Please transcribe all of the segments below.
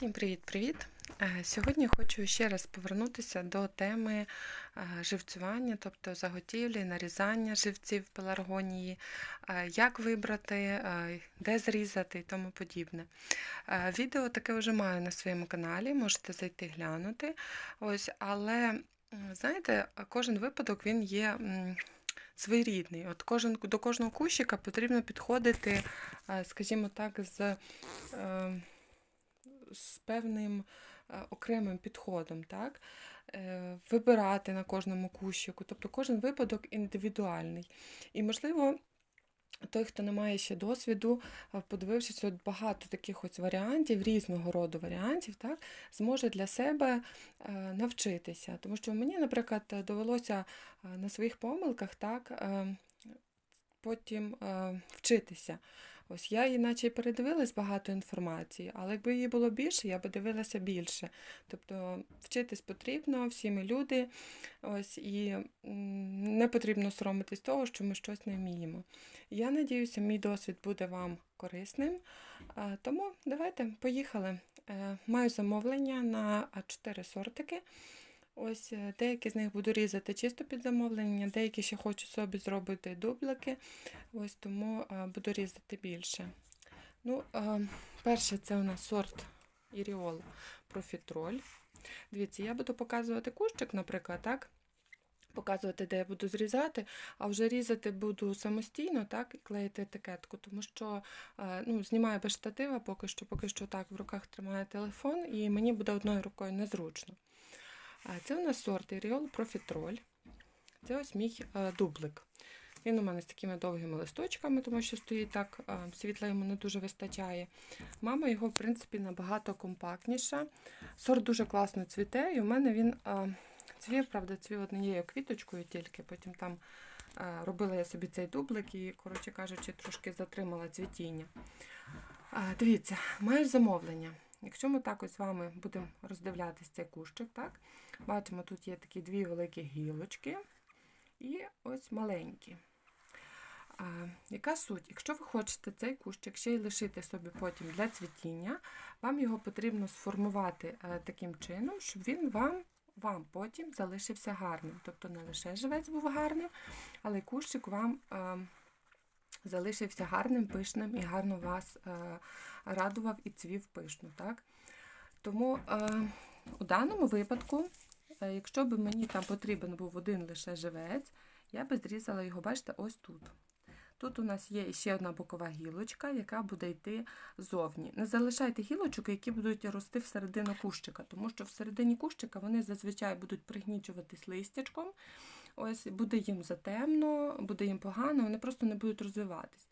Всім привіт-привіт! Е, Сьогодні хочу ще раз повернутися до теми е, живцювання, тобто заготівлі, нарізання живців пеларгонії, е, як вибрати, де зрізати і тому подібне. Відео таке вже маю на своєму каналі, можете зайти глянути. Ось, але знаєте, кожен випадок він є своєрідний. От кожен, до кожного кущика потрібно підходити, скажімо так, з. З певним е, окремим підходом, так? Е, вибирати на кожному кущику. Тобто кожен випадок індивідуальний. І, можливо, той, хто не має ще досвіду, е, подивившись от багато таких ось варіантів, різного роду варіантів, так, зможе для себе навчитися. Тому що мені, наприклад, довелося на своїх помилках так, потім вчитися. Ось я іначе й передивилась багато інформації, але якби її було більше, я би дивилася більше. Тобто вчитись потрібно, всі ми люди, ось і не потрібно соромитись того, що ми щось не вміємо. Я надіюся, мій досвід буде вам корисним. Тому давайте поїхали. Е, Маю замовлення на 4 сортики. Ось е, деякі з них буду різати чисто під замовлення, деякі ще хочу собі зробити дублики. Ось тому е, буду різати більше. Ну, е, перше, це у нас сорт Іріол Профітроль. Дивіться, я буду показувати кущик, наприклад, так? Показувати, де я буду зрізати, а вже різати буду самостійно, так, і клеїти етикетку, тому що ну, знімаю без штатива, поки що, поки що так в руках тримаю телефон, і мені буде одною рукою незручно. Це у нас сорт Іріол Профітроль. Це ось мій е, дублик. Він у мене з такими довгими листочками, тому що стоїть так, е, світла йому не дуже вистачає. Мама його, в принципі, набагато компактніша. Сорт дуже класно цвіте, і у мене він е, цвів, правда, цвів однією квіточкою тільки, потім там робила я собі цей дублик і, коротше кажучи, трошки затримала цвітіння. Дивіться, маю замовлення. Якщо ми так ось з вами будемо роздивлятись цей кущик, так, бачимо, тут є такі дві великі гілочки і ось маленькі. А, яка суть? Якщо ви хочете цей кущик ще й лишити собі потім для цвітіння, вам його потрібно сформувати е, таким чином, щоб він вам, вам потім залишився гарним. Тобто не лише живець був гарним, але й кущик вам е, залишився гарним, пишним і гарно вас е, радував і цвів пишно. Так? Тому е, у даному випадку, якщо б мені там потрібен був один лише живець, я би зрізала його, бачите, ось тут. Тут у нас є ще одна бокова гілочка, яка буде йти зовні. Не залишайте гілочок, які будуть рости всередину кущика, тому що всередині кущика вони зазвичай будуть пригнічуватись листячком. Ось буде їм затемно, буде їм погано, вони просто не будуть розвиватись.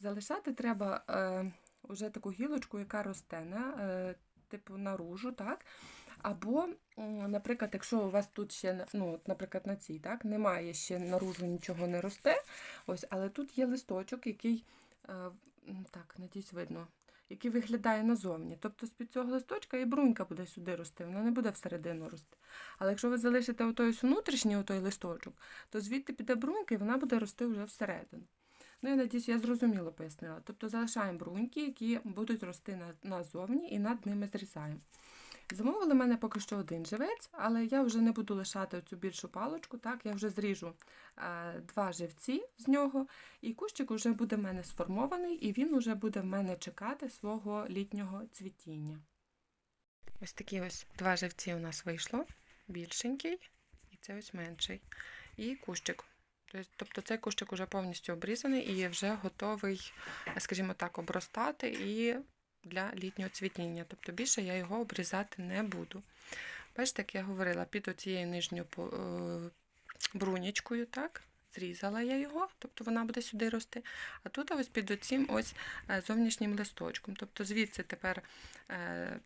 Залишати треба е, вже таку гілочку, яка росте на, е, типу наружу, так? Або, наприклад, якщо у вас тут ще, ну, от, наприклад, на цій, так, немає ще наружу нічого не росте, ось, але тут є листочок, який, е, так, надіюсь, видно, який виглядає назовні. Тобто з-під цього листочка і брунька буде сюди рости, вона не буде всередину рости. Але якщо ви залишите отой внутрішній отой листочок, то звідти піде брунька і вона буде рости вже всередину. Ну, я надіюсь, я зрозуміло пояснила. Тобто залишаємо бруньки, які будуть рости назовні, і над ними зрізаємо. Замовили мене поки що один живець, але я вже не буду лишати цю більшу палочку. Так, я вже зріжу е, два живці з нього, і кущик вже буде в мене сформований, і він вже буде в мене чекати свого літнього цвітіння. Ось такі ось два живці у нас вийшло, більшенький, і це ось менший. І кущик. Тобто цей кущик вже повністю обрізаний і вже готовий, скажімо так, обростати і для літнього цвітіння. Тобто більше я його обрізати не буду. Бачите, як я говорила, під оцією нижньою е, брунячкою, так, зрізала я його, тобто вона буде сюди рости. А тут ось під оцім ось е, зовнішнім листочком. Тобто звідси тепер е,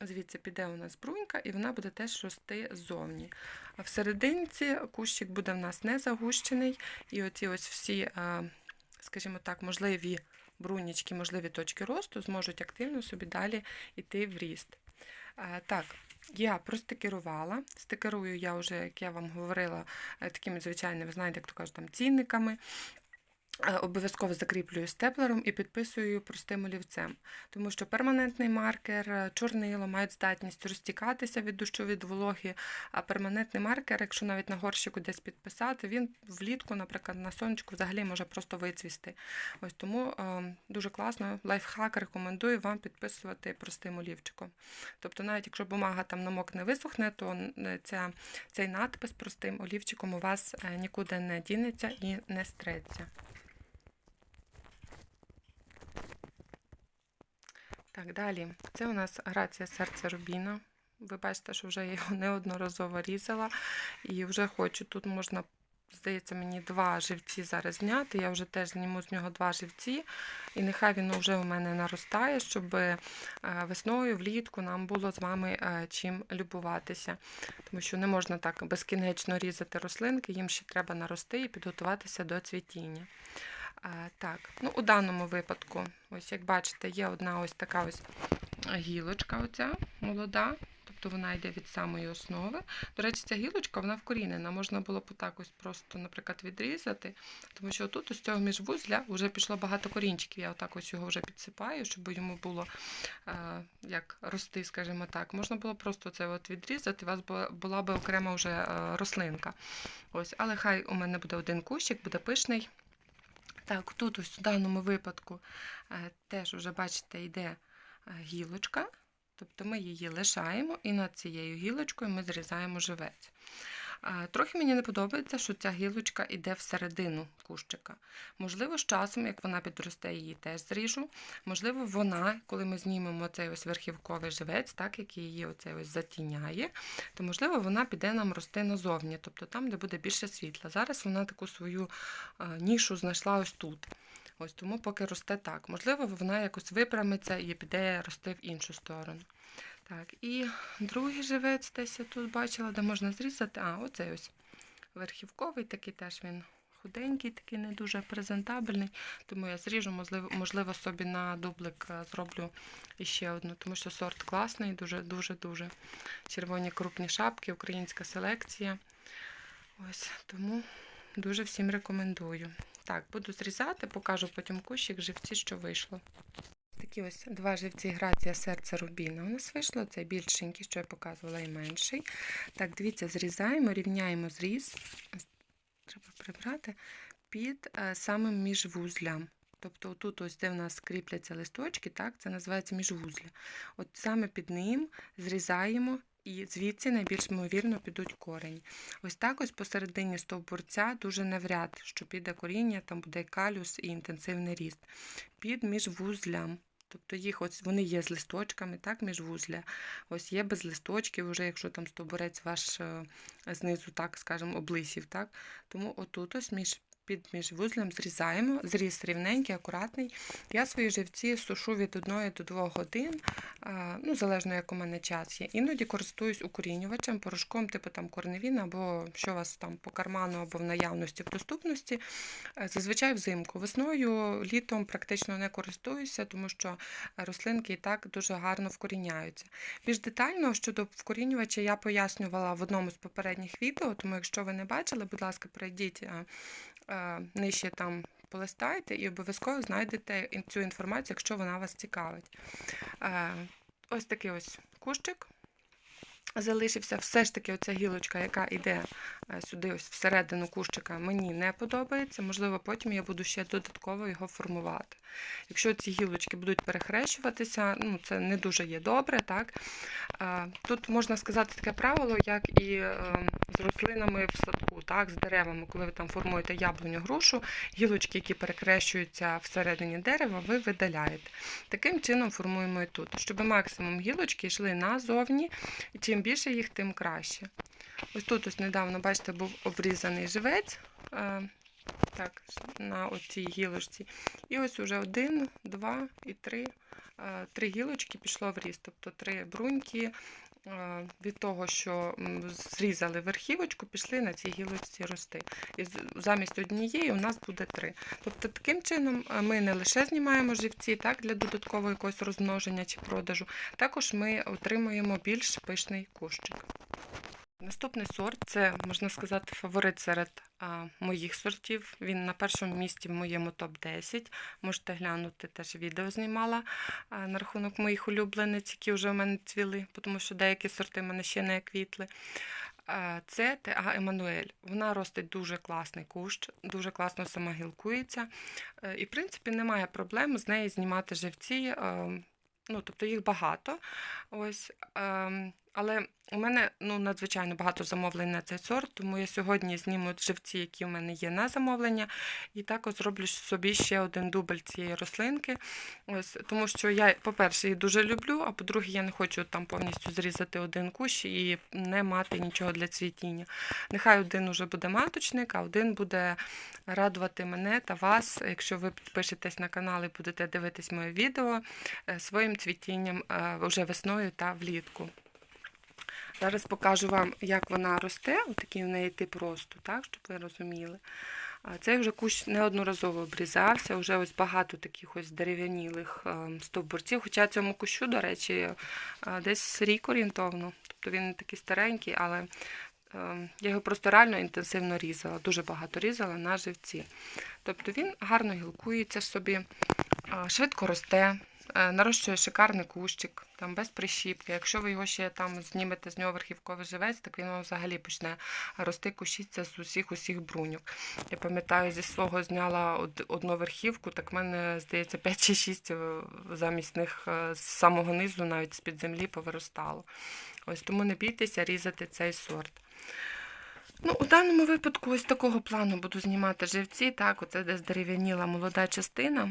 звідси піде у нас брунька, і вона буде теж рости ззовні. А всерединці кущик буде в нас не загущений, і оці ось всі, скажімо так, можливі брунічки, можливі точки росту зможуть активно собі далі йти в ріст. Так, я простикерувала. Стикерую я вже, як я вам говорила, е, такими звичайними, ви знаєте, як то кажуть, там цінниками. Е, Обов'язково закріплюю степлером і підписую простим олівцем, тому що перманентний маркер, е, чорнило мають здатність розтікатися від дощу від вологи, а перманентний маркер, якщо навіть на горщику десь підписати, він влітку, наприклад, на сонечку взагалі може просто вицвісти. Ось тому е, дуже класно, лайфхак рекомендую вам підписувати простим олівчиком. Тобто, навіть якщо бумага там намокне висохне, то ця, цей надпис простим олівчиком у вас нікуди не дінеться і не стреться. Так, далі. Це у нас грація серця Рубіна. Ви бачите, що вже я його неодноразово різала. І вже хочу. Тут можна, здається, мені два живці зараз зняти. Я вже теж зніму з нього два живці. І нехай він вже у мене наростає, щоб е, весною, влітку нам було з вами е, чим любуватися. Тому що не можна так безкінечно різати рослинки, їм ще треба нарости і підготуватися до цвітіння. Так, ну у даному випадку, ось як бачите, є одна ось така ось гілочка, оця молода, тобто вона йде від самої основи. До речі, ця гілочка вона вкорінена. Можна було б так ось просто, наприклад, відрізати, тому що тут з цього міжвузля вже пішло багато корінчиків. Я отак ось його вже підсипаю, щоб йому було як рости, скажімо так. Можна було просто це от відрізати, у вас була, була б окрема вже е, рослинка. Ось, Але хай у мене буде один кущик, буде пишний. Так, тут ось в даному випадку е, теж вже, бачите, йде е, гілочка, тобто ми її лишаємо і над цією гілочкою ми зрізаємо живець. Трохи мені не подобається, що ця гілочка йде всередину кущика. Можливо, з часом, як вона підросте, її теж зріжу. Можливо, вона, коли ми знімемо цей ось верхівковий живець, так, який її оцей ось затіняє, то можливо вона піде нам рости назовні, тобто там, де буде більше світла. Зараз вона таку свою нішу знайшла ось тут. Ось тому поки росте так. Можливо, вона якось випрямиться і піде рости в іншу сторону. Так, і другий живець десь я тут бачила, де можна зрізати. А, оцей ось верхівковий, такий теж він худенький, такий не дуже презентабельний. Тому я зріжу, можливо, можливо собі на дублик е, зроблю іще одну, тому що сорт класний, дуже-дуже-дуже. Червоні крупні шапки, українська селекція. Ось, тому дуже всім рекомендую. Так, буду зрізати, покажу потім кущик, живці, що вийшло. Такі ось два живці грація серця рубіна. У нас вийшло цей більшенький, що я показувала, і менший. Так, дивіться, зрізаємо, рівняємо зріз. Треба прибрати під е, самим міжвузлям. Тобто тут ось де в нас кріпляться листочки, так, це називається міжвузля. От саме під ним зрізаємо і звідси найбільш ймовірно підуть корені. Ось так ось посередині стовбурця дуже навряд, що піде коріння, там буде калюс і інтенсивний ріст. Під міжвузлям. Тобто їх ось вони є з листочками, так, міжвузля. Ось є без листочків, вже якщо там стоборець ваш е, знизу, так скажемо, облисів. так. Тому отут ось між під міжвузлем зрізаємо, зріз рівненький, акуратний. Я свої живці сушу від 1 до 2 годин, ну, залежно як у мене час є. Іноді користуюсь укорінювачем, порошком, типу там корневін, або що у вас там по карману, або в наявності, в доступності. Е, Зазвичай взимку. Весною, літом практично не користуюся, тому що рослинки і так дуже гарно вкоріняються. Більш детально щодо вкорінювача я пояснювала в одному з попередніх відео, тому якщо ви не бачили, будь ласка, перейдіть е, нижче там. Полистайте і обов'язково знайдете цю інформацію, якщо вона вас цікавить. Е, Ось такий ось кущик залишився. Все ж таки, оця гілочка, яка йде е, сюди, ось всередину кущика, мені не подобається. Можливо, потім я буду ще додатково його формувати. Якщо ці гілочки будуть перехрещуватися, ну це не дуже є добре. так. Е, Тут можна сказати таке правило, як і е, з рослинами в садку, так, з деревами, коли ви там формуєте яблуню грушу, гілочки, які перекрещуються всередині дерева, ви видаляєте. Таким чином формуємо і тут, щоб максимум гілочки йшли назовні, і чим більше їх, тим краще. Ось тут ось недавно, бачите, був обрізаний живець. е, Так, на оцій гілочці. І ось уже один, два і три. е, Три гілочки пішло в ріст, тобто три бруньки від того, що зрізали верхівочку, пішли на цій гілочці рости. І замість однієї у нас буде три. Тобто таким чином е, ми не лише знімаємо живці так, для додаткового якогось розмноження чи продажу, також ми отримуємо більш пишний кущик. Наступний сорт це, можна сказати, фаворит серед а, моїх сортів. Він на першому місці в моєму топ-10. Можете глянути, теж відео знімала а, на рахунок моїх улюблениць, які вже в мене цвіли, тому що деякі сорти в мене ще не квітли. А, Це ТА Еммануель. Вона ростить дуже класний кущ, дуже класно сама гілкується. Е, І, в принципі, немає проблем з неї знімати живці. е, Ну, тобто їх багато. Ось, ем, але у мене ну, надзвичайно багато замовлень на цей сорт, тому я сьогодні зніму живці, які в мене є на замовлення, і також зроблю собі ще один дубль цієї рослинки. Ось, тому що я, по-перше, її дуже люблю, а по-друге, я не хочу там повністю зрізати один кущ і не мати нічого для цвітіння. Нехай один уже буде маточник, а один буде радувати мене та вас, якщо ви підпишетесь на канал і будете дивитись моє відео е, своїм цвітінням е, вже весною та влітку. Зараз покажу вам, як вона росте, отакий в неї тип росту, так, щоб ви розуміли. Цей вже кущ неодноразово обрізався, вже ось багато таких ось дерев'янілих ем, стовбурців. Хоча цьому кущу, до речі, е, десь рік орієнтовно. Тобто він не такий старенький, але ем, я його просто реально інтенсивно різала, дуже багато різала на живці. Тобто він гарно гілкується собі, е, швидко росте, е, нарощує шикарний кущик, там без прищіпки. Якщо ви його ще там знімете з нього верхівковий живець, так він вам взагалі почне рости, кущиться з усіх усіх бруньок. Я пам'ятаю, зі свого зняла одну верхівку, так в мене, здається, 5 чи 6 замість них е, з самого низу, навіть з-під землі, повиростало. Ось тому не бійтеся різати цей сорт. Ну, у даному випадку ось такого плану буду знімати живці. Так, оце десь дерев'яніла молода частина.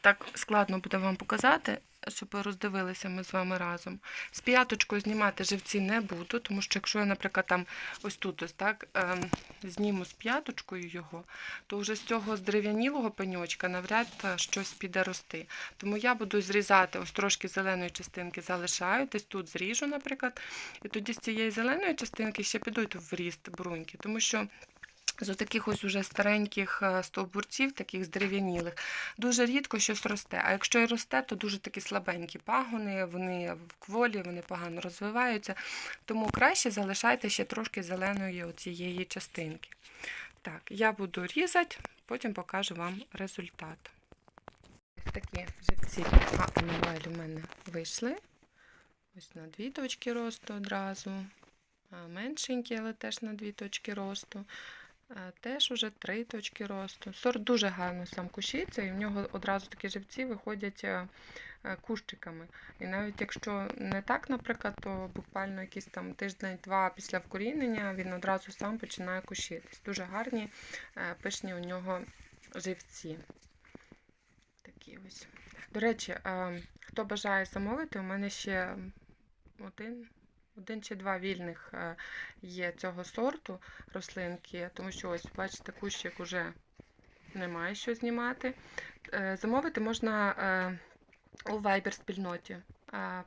Так складно буде вам показати, щоб ви роздивилися ми з вами разом. З п'яточкою знімати живці не буду, тому що якщо я, наприклад, там ось тут ось так ем, зніму з п'яточкою його, то вже з цього здерев'янілого пеньочка навряд е, щось піде рости. Тому я буду зрізати ось трошки зеленої частинки, залишаю, десь тут зріжу, наприклад, і тоді з цієї зеленої частинки ще підуть в ріст бруньки, тому що. З таких ось уже стареньких е, стовбурців, таких здерев'янілих, дуже рідко щось росте. А якщо і росте, то дуже такі слабенькі пагони, вони в кволі, вони погано розвиваються. Тому краще залишайте ще трошки зеленої оцієї частинки. Так, я буду різати, потім покажу вам результат. Ось такі живці а у мене вийшли. Ось на дві точки росту одразу. Меншенькі, але теж на дві точки росту. Е, Теж уже три точки росту. Сорт дуже гарно сам кущиться, і в нього одразу такі живці виходять е, е, кущиками. І навіть якщо не так, наприклад, то буквально якийсь там тиждень-два після вкорінення він одразу сам починає кущитись. Дуже гарні, пишні у нього живці. Такі ось. До речі, хто бажає замовити, у мене ще один. Один чи два вільних е, є цього сорту рослинки, тому що ось, бачите, кущик уже немає що знімати. Е, Замовити можна е, у Viber спільноті.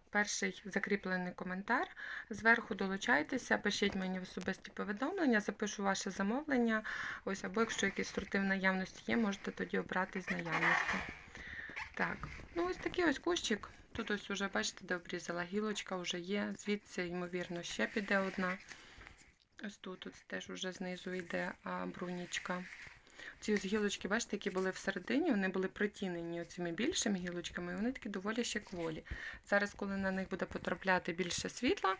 Перший закріплений коментар. Зверху долучайтеся, пишіть мені в особисті повідомлення, запишу ваше замовлення. Ось, або якщо якісь сорти в наявності є, можете тоді обрати з наявності. Так, ну ось такий ось кущик. Тут ось уже, бачите, де обрізала гілочка вже є. Звідси, ймовірно, ще піде одна. Ось тут ось теж уже знизу йде брунічка. Ці ось гілочки, бачите, які були всередині, вони були притінені цими більшими гілочками, і вони такі доволі ще кволі. Зараз, коли на них буде потрапляти більше світла,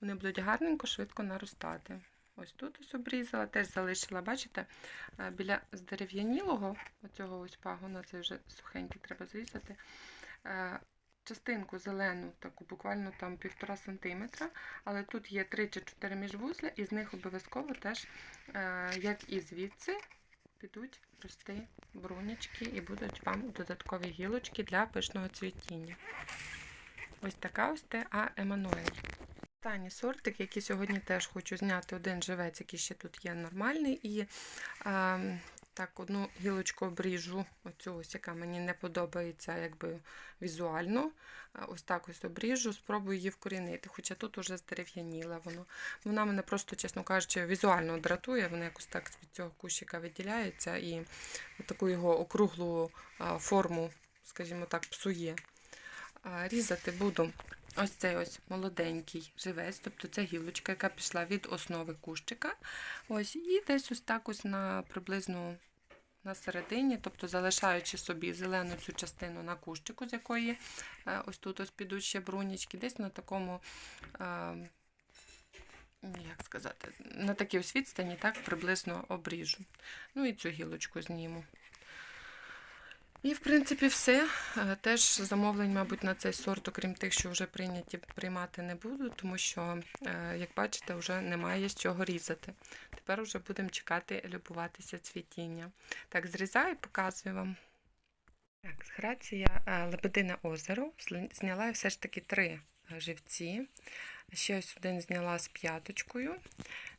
вони будуть гарненько, швидко наростати. Ось тут ось обрізала, теж залишила, бачите, е, біля здерев'янілого, оцього ось пагона, це вже сухенький треба зрізати. Частинку зелену, таку буквально там півтора сантиметра, але тут є 3 чи 4 міжвузля, і з них обов'язково теж, е, як і звідси, підуть рости брунячки і будуть вам додаткові гілочки для пишного цвітіння. Ось така ось ТА Еммануель. Останній сортик, який сьогодні теж хочу зняти один живець, який ще тут є нормальний. І е, так, одну гілочку обріжу, оцю ось, яка мені не подобається якби візуально. Е, Ось так ось обріжу, спробую її вкорінити. Хоча тут уже здерев'яніла воно. Вона мене просто, чесно кажучи, візуально дратує, вона якось так від цього кущика виділяється і таку його округлу форму, скажімо так, псує. Різати буду ось цей ось молоденький живець, тобто це гілочка, яка пішла від основи кущика. Ось, і десь ось так ось на приблизно на середині, тобто залишаючи собі зелену цю частину на кущику, з якої е, ось тут ось підуть ще брунічки, десь на такому. е, як сказати, на такій ось відстані так приблизно обріжу. Ну і цю гілочку зніму. І, в принципі, все. Е, Теж замовлень, мабуть, на цей сорт, окрім тих, що вже прийняті, приймати не буду, тому що, е, як бачите, вже немає з чого різати. Тепер вже будемо чекати, любуватися цвітіння. Так, зрізаю показую вам. Так, з Грація е, Лебедине озеро. Зняла я все ж таки три живці. Ще ось один зняла з п'яточкою.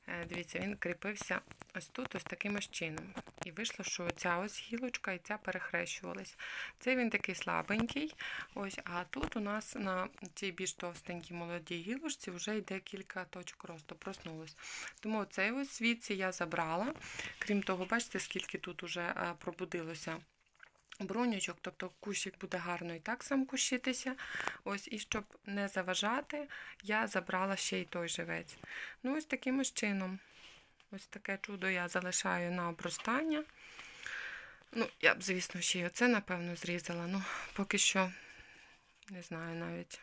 Е, Дивіться, він кріпився ось тут, ось таким ось чином. І вийшло, що ця ось гілочка і ця перехрещувались. Цей він такий слабенький. Ось, а тут у нас на цій більш товстенькій молодій гілочці вже йде кілька точок росту, проснулось. Тому цей ось свіці я забрала. Крім того, бачите, скільки тут уже е, пробудилося брунючок, тобто кущик буде гарно і так сам кущитися. Ось, і щоб не заважати, я забрала ще й той живець. Ну, ось таким ось чином. Ось таке чудо я залишаю на обростання. Ну, я б, звісно, ще й оце, напевно, зрізала. Ну, поки що не знаю навіть.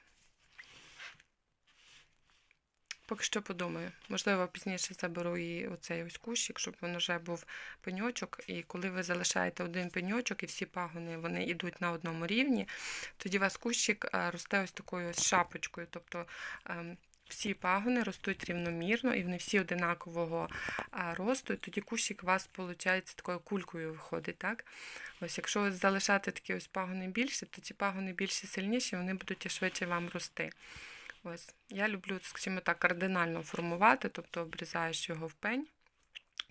Поки що подумаю. Можливо, пізніше заберу і оцей ось кущик, щоб він вже був пеньочок. І коли ви залишаєте один пеньочок і всі пагони вони йдуть на одному рівні, тоді у вас кущик е, росте ось такою ось шапочкою. Тобто ем, всі пагони ростуть рівномірно і вони всі одинакового росту, і тоді кущик у вас, виходить, такою кулькою виходить. так? Ось, Якщо залишати такі ось пагони більші, то ці пагони більші сильніші, вони будуть швидше вам рости. Ось, Я люблю, скажімо так, кардинально формувати, тобто обрізаєш його в пень.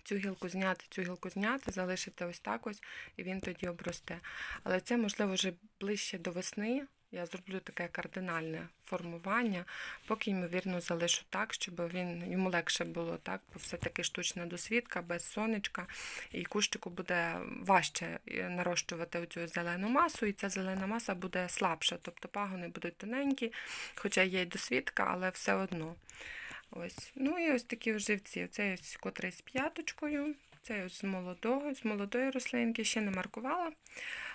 Цю гілку зняти, цю гілку зняти, залишити ось так ось, і він тоді обросте. Але це, можливо, вже ближче до весни. Я зроблю таке кардинальне формування, поки, ймовірно, залишу так, щоб він йому легше було, так, бо все-таки штучна досвідка, без сонечка, і кущику буде важче е, нарощувати оцю зелену масу, і ця зелена маса буде слабша, тобто пагони будуть тоненькі, хоча є й досвідка, але все одно. Ось. Ну і ось такі живці. Оцей ось котрий з п'яточкою, цей ось з молодого, з молодої рослинки, ще не маркувала.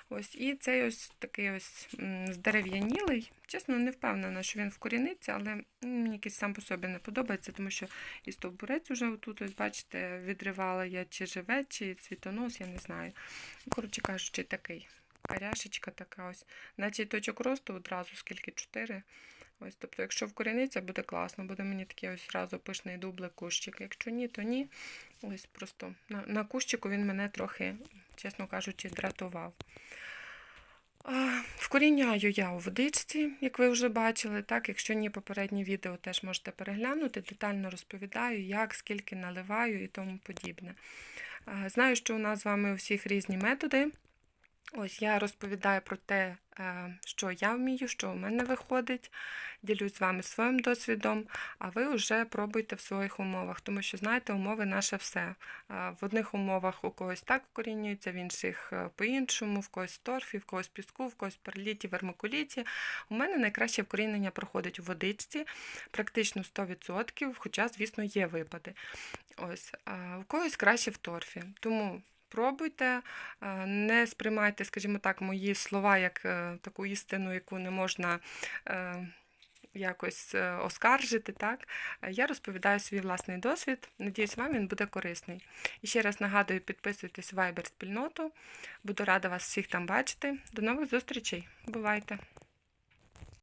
Ось, І цей ось такий ось здерев'янілий. Чесно, не впевнена, що він вкоріниться, але мені якийсь сам по собі не подобається, тому що і стовбурець уже отут, ось, бачите, відривала я чи живе, чи цвітонос, я не знаю. Коротше кажучи, такий. Каряшечка така ось. Наче точок росту одразу, скільки чотири. Ось, тобто, якщо вкоріниться, буде класно, буде мені такий ось зразу пишний дублик кущик. Якщо ні, то ні. Ось просто на, на кущику він мене трохи, чесно кажучи, дратував. Вкоріняю я у водичці, як ви вже бачили. Так, Якщо ні, попередні відео теж можете переглянути. Детально розповідаю, як, скільки наливаю і тому подібне. Знаю, що у нас з вами у всіх різні методи. Ось я розповідаю про те, е, що я вмію, що у мене виходить. Ділюсь з вами своїм досвідом, а ви вже пробуйте в своїх умовах, тому що, знаєте, умови наше все. Е, В одних умовах у когось так вкорінюється, в інших е, по-іншому, в когось торфі, в когось піску, в когось перліті, вермикуліті. У мене найкраще вкорінення проходить у водичці, практично 100%, хоча, звісно, є випади. Ось, У когось краще в торфі. Тому Пробуйте, е, не сприймайте, скажімо так, мої слова як е, таку істину, яку не можна е, якось оскаржити. Так? Я розповідаю свій власний досвід. Надіюсь, вам він буде корисний. І ще раз нагадую, підписуйтесь в Viber спільноту. Буду рада вас всіх там бачити. До нових зустрічей. Бувайте!